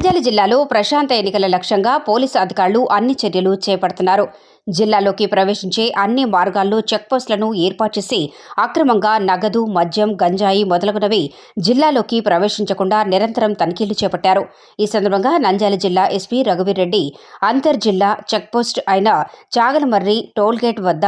నంద్యాల జిల్లాలో ప్రశాంత ఎన్నికల లక్ష్యంగా పోలీసు అధికారులు అన్ని చర్యలు చేపడుతున్నారు. జిల్లాలోకి ప్రవేశించే అన్ని మార్గాల్లో చెక్పోస్టులను ఏర్పాటు చేసి అక్రమంగా నగదు మద్యం గంజాయి మొదలగునవి జిల్లాలోకి ప్రవేశించకుండా నిరంతరం తనిఖీలు చేపట్టారు. ఈ సందర్భంగా నంద్యాల జిల్లా ఎస్పీ రఘువీరెడ్డి అంతర్ జిల్లా చెక్పోస్ట్ అయిన చాగలమర్రి టోల్గేట్ వద్ద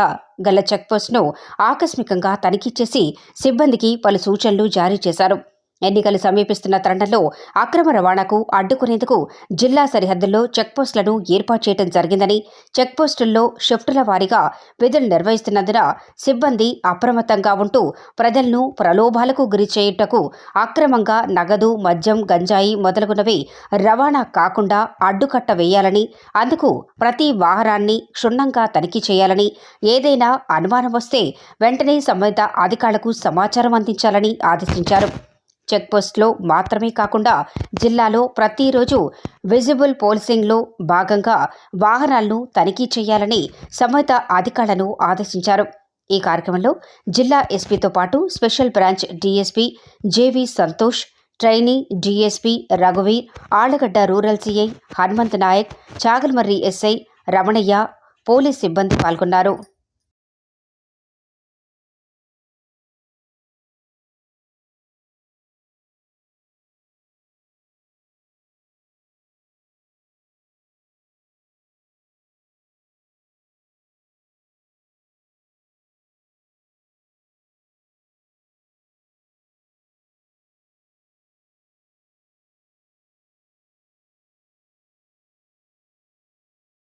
గల చెక్పోస్ట్ను ఆకస్మికంగా తనిఖీ చేసి సిబ్బందికి పలు సూచనలు జారీ చేశారు. ఎన్నికలు సమీపిస్తున్న తరుణంలో అక్రమ రవాణాకు అడ్డుకునేందుకు జిల్లా సరిహద్దుల్లో చెక్పోస్టులను ఏర్పాటు చేయడం జరిగిందని చెక్పోస్టుల్లో షిఫ్టుల వారీగా విధులు నిర్వహిస్తున్నందున సిబ్బంది అప్రమత్తంగా ఉంటూ ప్రజలను ప్రలోభాలకు గురి చేయుటకు అక్రమంగా నగదు మద్యం గంజాయి మొదలగునవి రవాణా కాకుండా అడ్డుకట్ట వేయాలని అందుకు ప్రతి వాహనాన్ని క్షుణ్ణంగా తనిఖీ చేయాలని ఏదైనా అనుమానం వస్తే వెంటనే సంబంధిత అధికారులకు సమాచారం అందించాలని ఆదేశించారు. చెక్పోస్ట్లో మాత్రమే కాకుండా జిల్లాలో ప్రతిరోజు విజిబుల్ పోలీసింగ్లో భాగంగా వాహనాలను తనిఖీ చేయాలని సంబంధిత అధికారులను ఆదేశించారు. ఈ కార్యక్రమంలో జిల్లా ఎస్పీతో పాటు special branch DSP JV Santosh trainee DSP రఘువీర్ Allagadda rural CI Hanumanth Naik Chagalamarri SI Ramanaiah police సిబ్బంది పాల్గొన్నారు.